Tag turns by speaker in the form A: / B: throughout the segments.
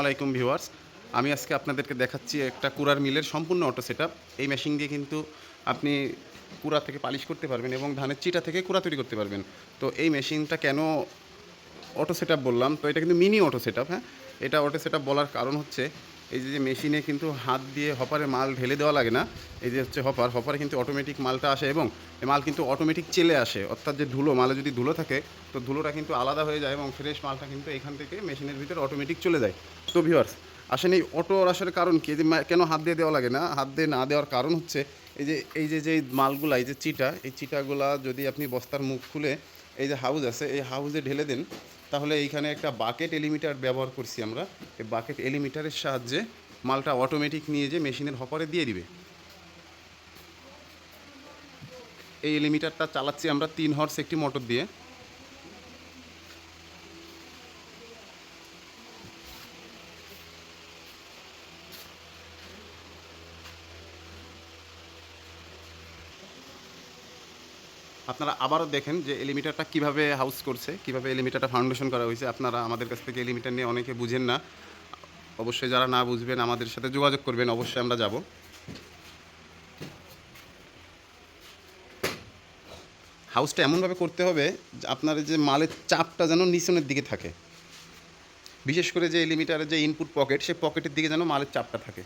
A: আলাইকুম ভিউয়ার্স। আমি আজকে আপনাদেরকে দেখাচ্ছি একটা কুরার মিলের সম্পূর্ণ অটো সেট এই মেশিন দিয়ে কিন্তু আপনি কুড়া থেকে পালিশ করতে পারবেন এবং ধানের চিটা থেকে কুড়া তৈরি করতে পারবেন। তো এই মেশিনটা কেন অটো সেট বললাম? তো এটা কিন্তু মিনি অটো সেট হ্যাঁ? এটা অটো সেট বলার কারণ হচ্ছে এই যে মেশিনে কিন্তু হাত দিয়ে হপারে মাল ঢেলে দেওয়া লাগে না, এই যে হচ্ছে হপার, হপারে কিন্তু অটোমেটিক মালটা আসে এবং এই মাল কিন্তু অটোমেটিক চেলে আসে। অর্থাৎ যে ধুলো, মালে যদি ধুলো থাকে, তো ধুলোটা কিন্তু আলাদা হয়ে যায় এবং ফ্রেশ মালটা কিন্তু এখান থেকে মেশিনের ভিতরে অটোমেটিক চলে যায়। তো ভিউয়ার্স আসেন এই অটো আসার কারণ কি? যে কেন হাত দিয়ে দেওয়া লাগে না? হাত দিয়ে না দেওয়ার কারণ হচ্ছে, এই যে এই যে যে মালগুলা, এই যে চিটা, এই চিটাগুলা যদি আপনি বস্তার মুখ খুলে, এই যে হাউস আছে, এই হাউসে ঢেলে দেন তাহলে এইখানে একটা বাকেট এলিমিটার ব্যবহার করছি আমরা। এই বাকেট এলিমিটারের সাহায্যে মালটা অটোমেটিক নিয়ে যে মেশিনের হপারে দিয়ে দিবে। এই এলিমিটারটা চালাচ্ছি আমরা তিন হর্স একটি মোটর দিয়ে। আপনারা আবারও দেখেন যে এলিমিটারটা কীভাবে হাউস করছে, কীভাবে এলিমিটারটা ফাউন্ডেশন করা হয়েছে। আপনারা আমাদের কাছ থেকে এলিমিটার নিয়ে অনেকে বুঝেন না। অবশ্যই যারা না বুঝবেন, আমাদের সাথে যোগাযোগ করবেন, অবশ্যই আমরা যাব। হাউসটা এমনভাবে করতে হবে আপনার যে মালের চাপটা যেন নিচনের দিকে থাকে। বিশেষ করে যে এলিমিটারের যে ইনপুট পকেট সেই পকেটের দিকে যেন মালের চাপটা থাকে।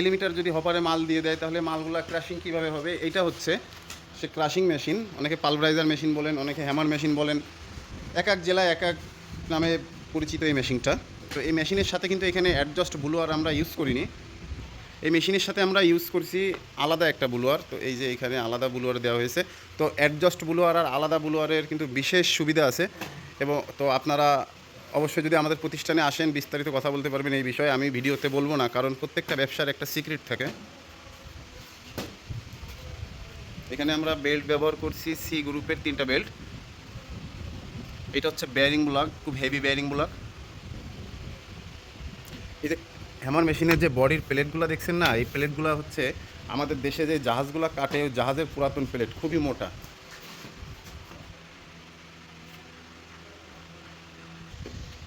A: এলিমিটার যদি হপারে মাল দিয়ে দেয়, তাহলে মালগুলো ক্রাশিং কীভাবে হবে? এইটা হচ্ছে সে ক্রাশিং মেশিন অনেকে পালভারাইজার মেশিন বলেন, অনেকে হ্যামার মেশিন বলেন। এক এক জেলায় এক এক নামে পরিচিত এই মেশিনটা তো এই মেশিনের সাথে কিন্তু এখানে অ্যাডজাস্ট ব্লুয়ার আমরা ইউজ করিনি। এই মেশিনের সাথে আমরা ইউজ করছি আলাদা একটা ব্লুয়ার তো এই যে এখানে আলাদা ব্লুয়ার দেওয়া হয়েছে। তো অ্যাডজাস্ট ব্লুয়ার আর আলাদা ব্লুয়ারের কিন্তু বিশেষ সুবিধা আছে। এবং তো আপনারা অবশ্যই যদি আমাদের প্রতিষ্ঠানে আসেন, বিস্তারিত কথা বলতে পারবেন এই বিষয়ে। আমি ভিডিওতে বলব না, কারণ প্রত্যেকটা ব্যবসার একটা সিক্রেট থাকে। এখানে আমরা বেল্ট ব্যবহার করছি সি গ্রুপের তিনটা বেল্ট এটা হচ্ছে বেয়ারিং ব্লক খুব হেভি বেয়ারিং ব্লক এই যে হ্যামার মেশিনের যে বডির প্লেটগুলো দেখছেন না? এই প্লেটগুলো হচ্ছে আমাদের দেশে যে জাহাজগুলো কাটে, ওই জাহাজের পুরাতন প্লেট, খুবই মোটা।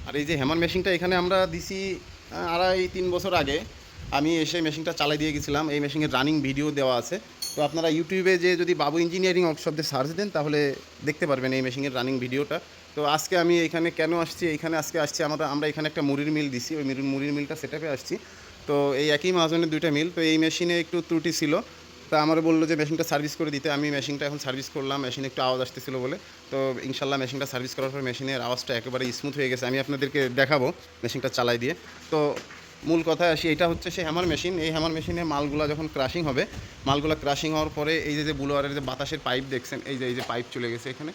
A: আর এই যে হ্যামার মেশিনটা এখানে আমরা দিছি আড়াই তিন বছর আগে। আমি এসে মেশিনটা চালাই দিয়ে গেছিলাম। এই মেশিনের রানিং ভিডিও দেওয়া আছে। তো আপনারা ইউটিউবে যে যদি বাবু ইঞ্জিনিয়ারিং ওয়ার্কশপ সার্চ দেন, তাহলে দেখতে পারবেন এই মেশিনের রানিং ভিডিওটা তো আজকে আমি এখানে কেন আসছি? এখানে আজকে আসছি, আমরা আমরা এখানে একটা মুড়ির মিল দিছি। ওই মুড়ির মিলটা সেটাপে আসছি। তো এই একই মাহাজনের দুইটা মিল তো এই মেশিনে একটু ত্রুটি ছিল। তা আমার বলল যে মেশিনটা সার্ভিস করে দিতে। আমি মেশিনটা এখন সার্ভিস করলাম মেশিন একটু আওয়াজ আসতেছিলো বলে। তো ইনশাল্লাহ মেশিনটা সার্ভিস করার পর মেশিনের আওয়াজটা একেবারে স্মুথ হয়ে গেছে। আমি আপনাদেরকে দেখাবো মেশিনটা চালাই দিয়ে। তো মূল কথা আসি, এটা হচ্ছে সেই হ্যামার মেশিন এই হ্যামার মেশিনে মালগুলা যখন ক্রাশিং হবে, মালগুলা ক্রাশিং হওয়ার পরে এই যে যে বুলোয়ারের যে বাতাসের পাইপ দেখছেন, এই যে এই যে পাইপ চলে গেছে এখানে।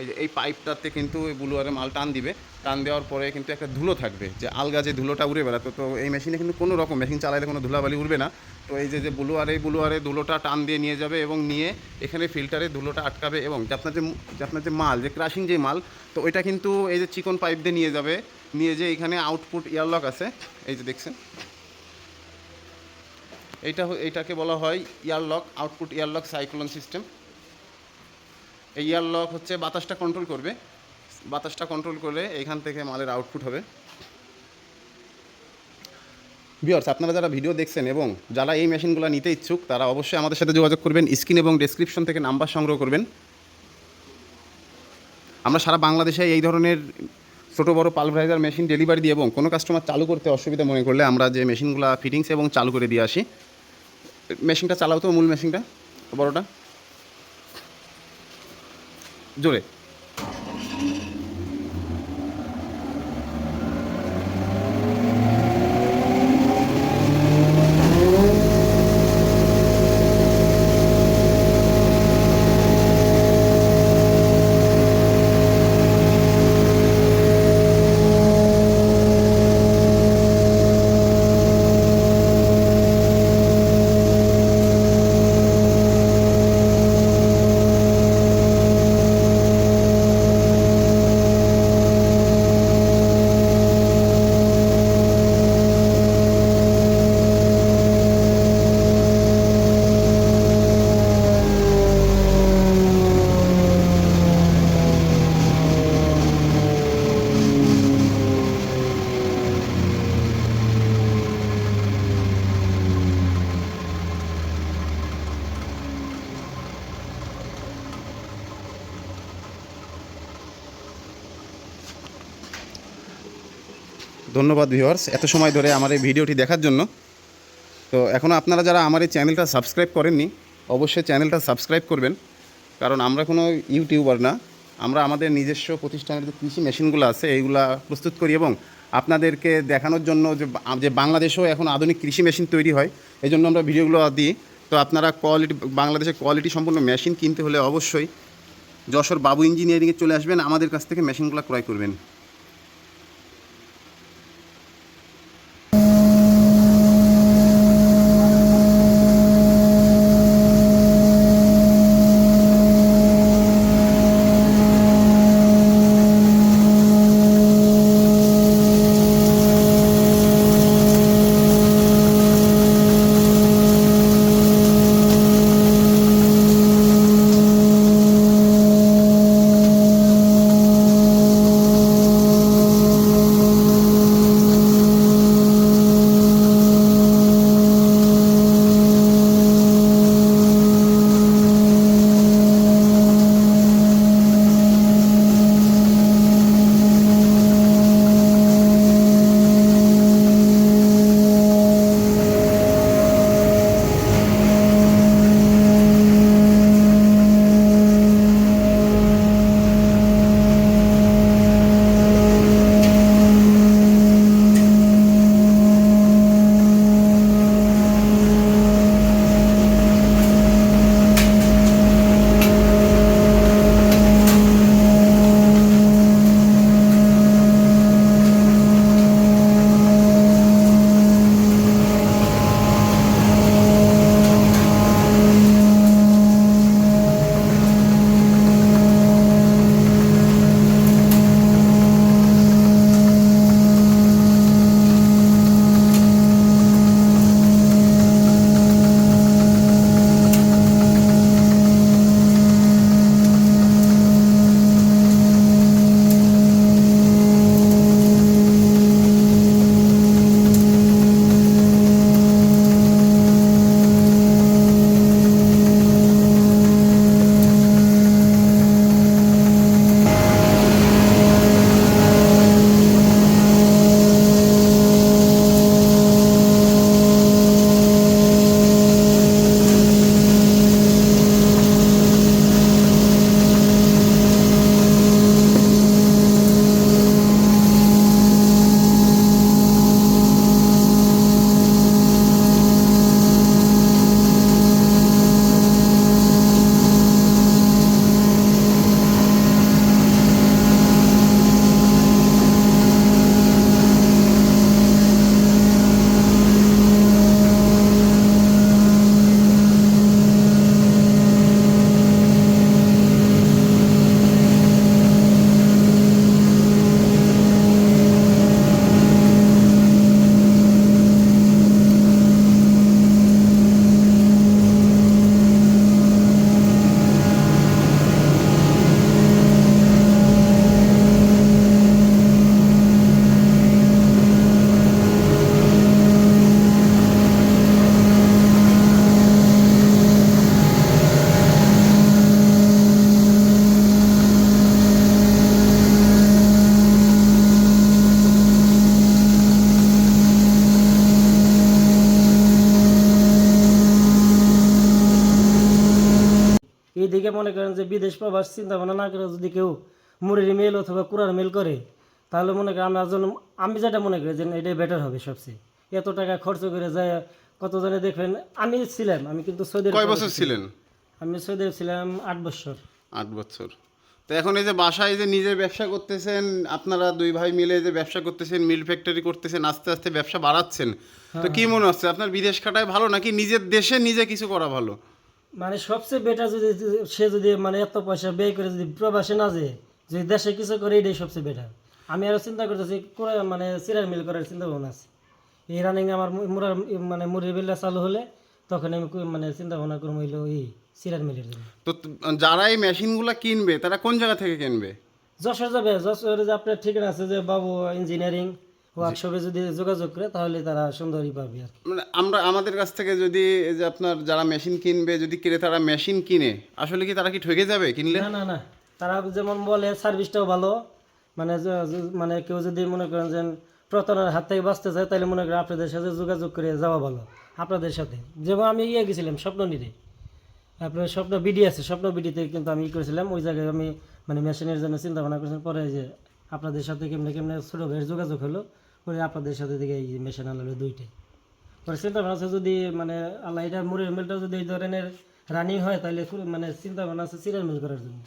A: এই যে এই পাইপটাতে কিন্তু ওই বুলোয়ারে মাল টান দিবে। টান দেওয়ার পরে কিন্তু একটা ধুলো থাকবে, যে আলগা যে ধুলোটা উড়ে বেড়াতো। তো এই মেশিনে কিন্তু কোনো রকম মেশিন চালাইলে কোনো ধুলাবালি উড়বে না। তো এই যে যে বুলোয়ারে বুলোয়ারে ধুলোটা টান দিয়ে নিয়ে যাবে এবং নিয়ে এখানে ফিল্টারে ধুলোটা আটকাবে এবং যে আপনার যে যে আপনার যে মাল, যে ক্রাশিং যে মাল, তো ওইটা কিন্তু এই যে চিকন পাইপ দিয়ে নিয়ে যাবে। নিয়ে যে এখানে আউটপুট এয়ারলক আছে। এই যে দেখছেন। এইটা এইটাকে বলা হয় airlock output airlock cyclone system এই লক হচ্ছে বাতাসটা কন্ট্রোল করবে। বাতাসটা কন্ট্রোল করলে এখান থেকে মালের আউটপুট হবে। বিয়ার্স আপনারা যারা ভিডিও দেখছেন এবং যারা এই মেশিনগুলো নিতে ইচ্ছুক, তারা অবশ্যই আমাদের সাথে যোগাযোগ করবেন। স্ক্রিন এবং ডেসক্রিপশন থেকে নাম্বার সংগ্রহ করবেন। আমরা সারা বাংলাদেশে এই ধরনের ছোটো বড় পালভারাইজার মেশিন ডেলিভারি দিই এবং কোনো কাস্টমার চালু করতে অসুবিধা মনে করলে আমরা যে মেশিনগুলো ফিটিংস এবং চালু করে দিয়ে আসি। মেশিনটা চালাও তো, মূল মেশিনটা বড়টা। জোরে। ধন্যবাদ ভিউয়ার্স, এত সময় ধরে আমার এই ভিডিওটি দেখার জন্য। তো এখনও আপনারা যারা আমার এই চ্যানেলটা সাবস্ক্রাইব করেননি, অবশ্যই চ্যানেলটা সাবস্ক্রাইব করবেন। কারণ আমরা কোনো ইউটিউবার না, আমরা আমাদের নিজস্ব প্রতিষ্ঠানের যে কৃষি মেশিনগুলো আছে, এইগুলা প্রস্তুত করি এবং আপনাদেরকে দেখানোর জন্য যে বাংলাদেশেও এখন আধুনিক কৃষি মেশিন তৈরি হয় এই জন্য আমরা ভিডিওগুলো দিই। তো আপনারা কোয়ালিটি বাংলাদেশের কোয়ালিটি সম্পন্ন মেশিন কিনতে হলে অবশ্যই যশোর বাবু ইঞ্জিনিয়ারিংয়ে চলে আসবেন, আমাদের কাছ থেকে মেশিনগুলো ক্রয় করবেন।
B: মনে করেন যে বিদেশ প্রবাস চিন্তা ভাবনা না করে যদি কেউ মুড়ির মেল অথবা কুড়ার মেল করে তাহলে মনে করেন আমার জন্য আমি যেটা মনে করি যে এটাই বেটার হবে সবচেয়ে। এত টাকা খরচ করে যায় কত জনে দেখবেন আমি ছিলাম আমি কিন্তু সৌদি
A: কয় বছর ছিলেন?
B: আমি সৌদি ছিলাম আট বছর।
A: আট বছর। তো এখন এই যে বাসায় যে নিজে ব্যবসা করতেছেন আপনারা দুই ভাই মিলে যে ব্যবসা করতেছেন মিল ফ্যাক্টরি করতেছেন আস্তে আস্তে ব্যবসা বাড়াচ্ছেন তো কি মনে হচ্ছে? আপনার বিদেশ খাটায় ভালো নাকি নিজের দেশে নিজে কিছু করা ভালো?
B: মানে সবচেয়ে বেটার যদি সে যদি মানে এত পয়সা ব্যয় করে যদি প্রবাসে না যায় যদি দেশে কিছু করে এটাই সবচেয়ে বেটার আমি আরও চিন্তা করতেছি করে মানে সিরিয়াল মিল করার চিন্তা ভাবনা আছে। এই রানিং আমার মুরার মানে মুড়ির বিল্লা চালু হলে তখন আমি মানে চিন্তা ভাবনা করব হইল এই সিরিয়াল মিলের জন্য।
A: তো ত- যারা এই মেশিনগুলো কিনবে তারা কোন জায়গা থেকে কিনবে?
B: যশোর যাবে যশোরে যে আপনার ঠিকানা আছে যে বাবু ইঞ্জিনিয়ারিং ওয়ার্কশপে যদি যোগাযোগ করে তাহলে তারা সুন্দরই পাবে আর
A: মানে আমরা আমাদের কাছ থেকে যদি এই যে আপনার যারা মেশিন কিনবে যদি ক্রেতারা মেশিন কিনে আসলে কি তারা কি ঠকে যাবে কিনলে?
B: না না না। তারা যেমন বলে সার্ভিসটাও ভালো। মানে মানে কেউ যদি মনে করেন যে প্রতারণার হাত থেকে বাঁচতে চায় তাহলে মনে করেন আপনাদের সাথে যোগাযোগ করে যাওয়া ভালো। আপনাদের সাথে। যেমন আমি ইয়ে গেছিলাম স্বপ্ন নিরে। আপনার স্বপ্ন বিডি আছে স্বপ্ন বিডিতে কিন্তু আমি ই করেছিলাম। ওই জায়গায় আমি মানে মেশিনের জন্য চিন্তা ভাবনা করেছিলাম। পরে যে আপনাদের সাথে কেমনে কেমনে ছোটো ভাইয়ের যোগাযোগ হলো পরে আপনাদের সাথে থেকে এই মেশিন আনলো দুইটাই। পরে চিন্তা ভাবনা আছে যদি মানে আল্লাহ এটা মুড়ের মিলটা যদি এই ধরনের রানিং হয় তাহলে মানে চিন্তা ভাবনা আছে সিরিয়াল মিল করার জন্য।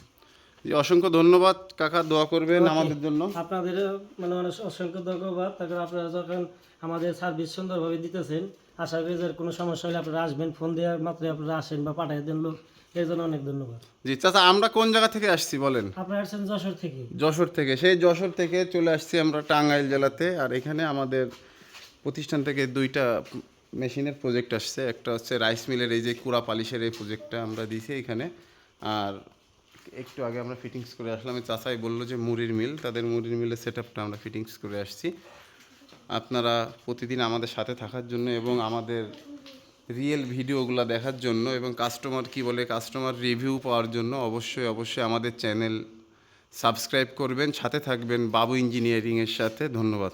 A: অসংখ্য ধন্যবাদ কাকা দোয়া করবেন আমাদের জন্য।
B: আপনাদের মানে অনেক অসংখ্য ধন্যবাদ। তারপর আপনারা যখন আমাদের সার্ভিস সুন্দরভাবে দিতেছেন আশা করি যে কোনো সমস্যা হলে আপনারা আসবেন ফোন দেওয়ার মাত্রই আপনারা আসেন বা পাঠিয়ে দেন লোক। এর জন্য অনেক ধন্যবাদ।
A: জি চাচা আমরা কোন জায়গা থেকে আসছি বলেন?
B: আপনারা আসছেন যশোর থেকে।
A: যশোর থেকে। সেই যশোর থেকে চলে আসছি আমরা টাঙ্গাইল জেলাতে আর এখানে আমাদের প্রতিষ্ঠান থেকে দুইটা মেশিনের প্রজেক্ট আসছে। একটা হচ্ছে রাইস মিলের এই যে কুড়া পালিশের এই প্রজেক্টটা আমরা দিয়েছি এখানে। আর একটু আগে আমরা ফিটিংস করে আসলাম। এই চাচাই বলল যে মুড়ির মিল তাদের মুড়ির মিলের সেট আপটা আমরা ফিটিংস করে আসছি। আপনারা প্রতিদিন আমাদের সাথে থাকার জন্য এবং আমাদের রিয়েল ভিডিওগুলো দেখার জন্য এবং কাস্টমার কি বলে কাস্টমার রিভিউ পাওয়ার জন্য অবশ্যই অবশ্যই আমাদের চ্যানেল সাবস্ক্রাইব করবেন। সাথে থাকবেন বাবু ইঞ্জিনিয়ারিংয়ের সাথে। ধন্যবাদ।